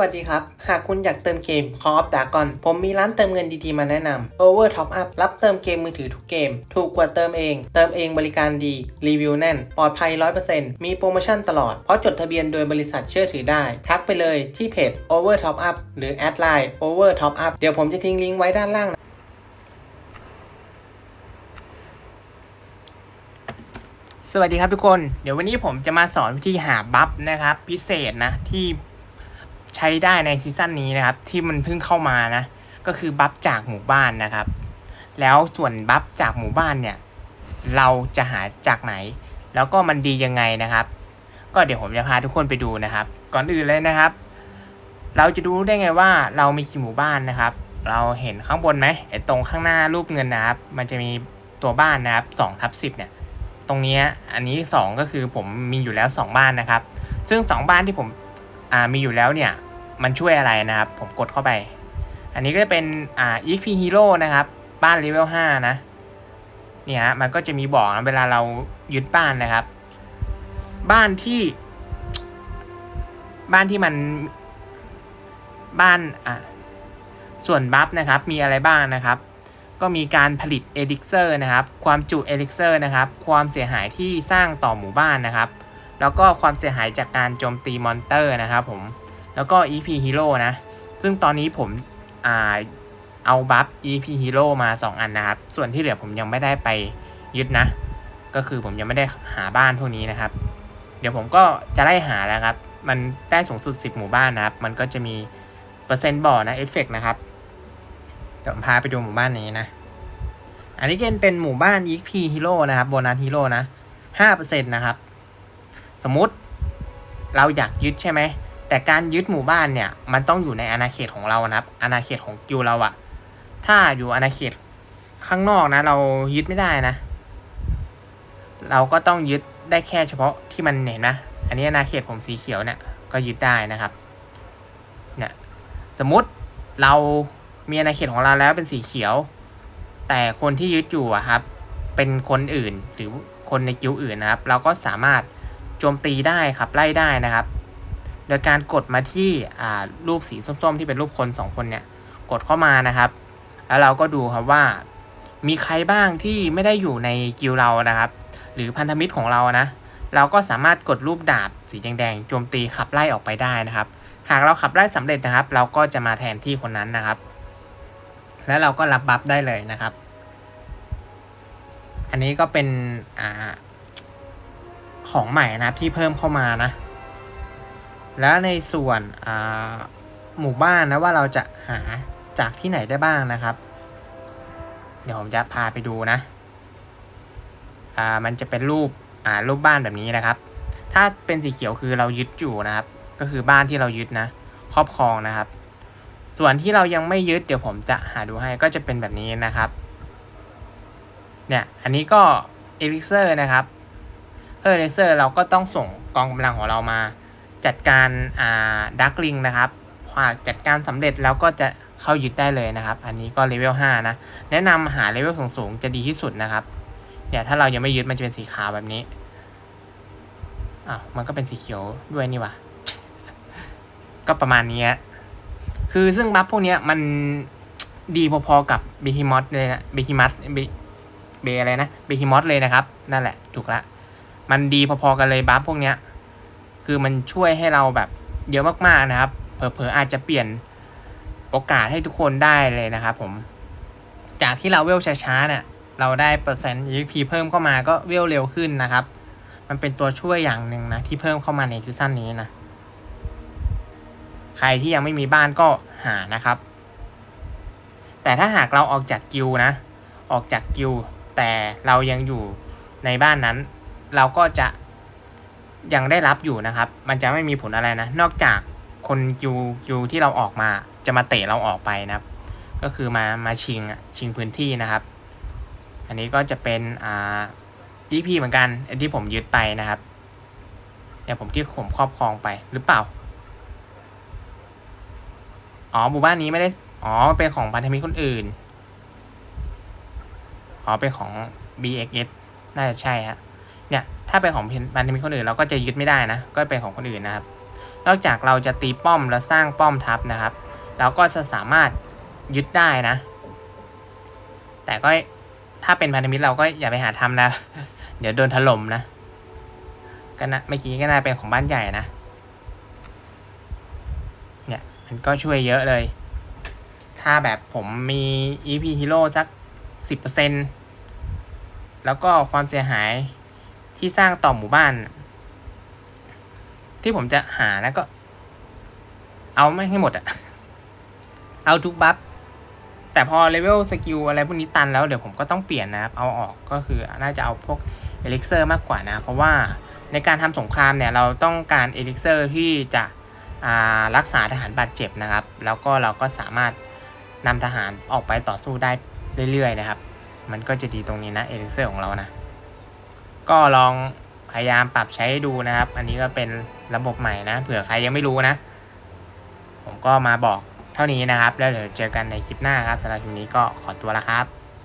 วัสดีครับ หากคุณอยากเติมเกม Call of Dragon ผมมีร้านเติมเงินดีๆมาแนะนำ Over Top Up รับเติมเกมมือถือทุกเกม ถูกกว่าเติมเอง เติมเองบริการดี รีวิวแน่น ปลอดภัย 100%มีโปรโมชั่นตลอด เพราะจดทะเบียนโดยบริษัทเชื่อถือได้ ทักไปเลยที่เพจ Over Top Up หรือแอดไลน์ Over Top Up เดี๋ยวผมจะทิ้งลิงก์ไว้ด้านล่างนะสวัสดีครับทุกคน เดี๋ยววันนี้ผมจะมาสอนวิธีหาบัฟนะครับ พิเศษนะที่ ใช้ได้ในซีซั่นนี้นะครับ ที่มันเพิ่งเข้ามานะ ก็คือบัฟจากหมู่บ้านนะครับ แล้วส่วนบัฟจากหมู่บ้านเนี่ย เราจะหาจากไหน แล้วก็มันดียังไงนะครับ ก็เดี๋ยวผมจะพาทุกคนไปดูนะครับ ก่อนอื่นเลยนะครับ เราจะดูได้ไงว่าเรามีกี่หมู่บ้านนะครับ เราเห็นข้างบนไหมไอ้ตรงข้างหน้ารูปเงินนะครับ มันจะมีตัวบ้านนะครับสองทับสิบเนี่ยตรงนี้อันนี้ 2 ก็คือผมมีอยู่แล้ว 2 บ้านนะครับ ซึ่ง 2 บ้านที่ผมมีอยู่แล้วเนี่ย มันช่วยอะไรนะครับ ผมกดเข้าไป อันนี้ก็จะเป็นอ่า EP Hero นะครับ บ้านเลเวล5นะเนี่ยฮะมันก็จะมีบอกนะเวลาเรายึดบ้านนะครับ บ้านที่ บ้านที่มันบ้านอะส่วนบัฟนะครับมีอะไรบ้างนะครับ ก็มีการผลิตเอลิกเซอร์นะครับ ความจุเอลิกเซอร์นะครับ ความเสียหายที่สร้างต่อหมู่บ้านนะครับ แล้วก็ความเสียหายจากการโจมตีมอนเตอร์นะครับผม แล้วก็ EP Hero นะ ซึ่งตอนนี้ผมอ่าเอาบัฟ EP Hero มา 2 อันนะครับ ส่วนที่เหลือผมยังไม่ได้ไปยึดนะ ก็คือผมยังไม่ได้หาบ้านพวกนี้นะครับ เดี๋ยวผมก็จะไล่หาแล้วครับ มันได้สูงสุด 10 หมู่บ้านนะครับ มันก็จะมีเปอร์เซ็นต์บ่อนะเอฟเฟกนะครับ เดี๋ยวผมพาไปดูหมู่บ้านนี้นะ อันนี้เป็นหมู่บ้าน EP Hero นะครับโบนัสฮีโร่นะห้าเปอร์เซ็นต์นะครับ สมมุติเราอยากยึดใช่ไหม แต่การยึดหมู่บ้านเนี่ยมันต้องอยู่ในอาณาเขตของเรานะครับอาณาเขตของกิลเราอะถ้าอยู่อาณาเขตข้างนอกนะ เรายึดไม่ได้นะ เราก็ต้องยึดได้แค่เฉพาะที่มันเห็นนะ อันนี้อาณาเขตผมสีเขียวเนี่ยก็ยึดได้นะครับเนี่ยสมมติเรามีอาณาเขตของเราแล้วเป็นสีเขียว แต่คนที่ยึดอยู่อะครับ เป็นคนอื่นหรือคนในกิวอื่นนะครับ เราก็สามารถโจมตีได้ครับไล่ได้นะครับ โดยการกดมาที่รูปสีส้มๆ ที่เป็นรูปคนสองคนเนี่ย กดเข้ามานะครับ แล้วเราก็ดูครับว่า มีใครบ้างที่ไม่ได้อยู่ในกิวเรานะครับ หรือพันธมิตรของเรานะ เราก็สามารถกดรูปดาบสีแดงๆโจมตีขับไล่ออกไปได้นะครับ หากเราขับไล่สำเร็จนะครับ เราก็จะมาแทนที่คนนั้นนะครับ แล้วเราก็รับบัฟได้เลยนะครับ อันนี้ก็เป็นอของใหม่นะครับที่เพิ่มเข้ามานะ แล้วในส่วนหมู่บ้านนะว่าเราจะหาจากที่ไหนได้บ้างนะครับ เดี๋ยวผมจะพาไปดูนะอ่ามันจะเป็นรูปอ่ารูปบ้านแบบนี้นะครับ ถ้าเป็นสีเขียวคือเรายึดอยู่นะครับ ก็คือบ้านที่เรายึดนะครอบครองนะครับ ส่วนที่เรายังไม่ยึดเดี๋ยวผมจะหาดูให้ก็จะเป็นแบบนี้นะครับ เนี่ยอันนี้ก็เอลิเซอร์นะครับเออเลิเซอร์เราก็ต้องส่งกองกำลังของเรามา จัดการอ่าดักลิงนะครับพอจัดการสำเร็จแล้วก็จะเข้ายึดได้เลยนะครับ อันนี้ก็เลเวล5นะ แนะนำหาเลเวลสูงๆจะดีที่สุดนะครับเนี่ยถ้าเรายังไม่ยึดมันจะเป็นสีขาวแบบนี้อ้าวมันก็เป็นสีเขียวด้วยนี่ว่าก็ประมาณนี้คือซึ่งบัฟพวกนี้มันดีพอๆกับเบฮิมอสเลยนะเบฮิมัสเบเบอะไรนะเบฮิมอสเลยนะครับ นั่นแหละ ถูกละ มันดีพอๆกันเลยบัฟพวกเนี้ย คือมันช่วยให้เราแบบเยอะมากๆนะครับ เผลอๆอาจจะเปลี่ยนโอกาสให้ทุกคนได้เลยนะครับผม จากที่เราเวลช้าๆเนี่ยเราได้เปอร์เซ็นต์ EP เพิ่มเข้ามาก็เวลเร็วขึ้นนะครับ มันเป็นตัวช่วยอย่างหนึ่งนะ ที่เพิ่มเข้ามาในซีซั่นนี้นะ ใครที่ยังไม่มีบ้านก็หานะครับ แต่ถ้าหากเราออกจากกิลด์นะ ออกจากกิลด์แต่เรายังอยู่ในบ้านนั้น เราก็จะ ยังได้รับอยู่นะครับ มันจะไม่มีผลอะไรนะ นอกจากคนกิลด์กิลด์ที่เราออกมาจะมาเตะเราออกไปนะครับ ก็คือมามาชิงชิงพื้นที่นะครับ อันนี้ก็จะเป็นอ่า EP เหมือนกันที่ผมยึดไปนะครับเนี่ยผมที่ผมครอบครองไปหรือเปล่า อ๋อหมู่บ้านนี้ไม่ได้ อ๋อเป็นของพันธมิตรคนอื่น อ๋อเป็นของ BXS น่าจะใช่ฮะ เนี่ยถ้าเป็นของพันธมิตรคนอื่นเราก็จะยึดไม่ได้นะ ก็เป็นของคนอื่นนะครับ นอกจากเราจะตีป้อมแล้วสร้างป้อมทัพนะครับ เราก็จะสามารถยึดได้นะ แต่ก็ถ้าเป็นพันธมิตรเราก็อย่าไปหาทำนะ เดี๋ยวโดนถล่มนะก็นะเมื่อกี้ก็น่าเป็นของบ้านใหญ่นะ เนี่ยมันก็ช่วยเยอะเลย ถ้าแบบผมมี EP Hero สักสิบเปอร์เซ็นแล้วก็ความเสียหาย ที่สร้างต่อหมู่บ้าน ที่ผมจะหานะก็ เอาไม่ให้หมดอะเอาทุกบัฟแต่พอเลเวลสกิลอะไรพวกนี้ตันแล้วเดี๋ยวผมก็ต้องเปลี่ยนนะครับ เอาออกก็คือน่าจะเอาพวกเอลิกเซอร์มากกว่านะ เพราะว่าในการทำสงครามเนี่ยเราต้องการเอลิกเซอร์ที่จะอ่ารักษาทหารบาดเจ็บนะครับ แล้วก็เราก็สามารถนำทหารออกไปต่อสู้ได้เรื่อยๆนะครับ มันก็จะดีตรงนี้นะเอลิกเซอร์ของเรานะ ก็ลองพยายามปรับใช้ดูนะครับ อันนี้ก็เป็นระบบใหม่นะ เผื่อใครยังไม่รู้นะ ผมก็มาบอกเท่านี้นะครับ แล้วเดี๋ยวเจอกันในคลิปหน้าครับสำหรับคลิปนี้ก็ขอตัวละครับ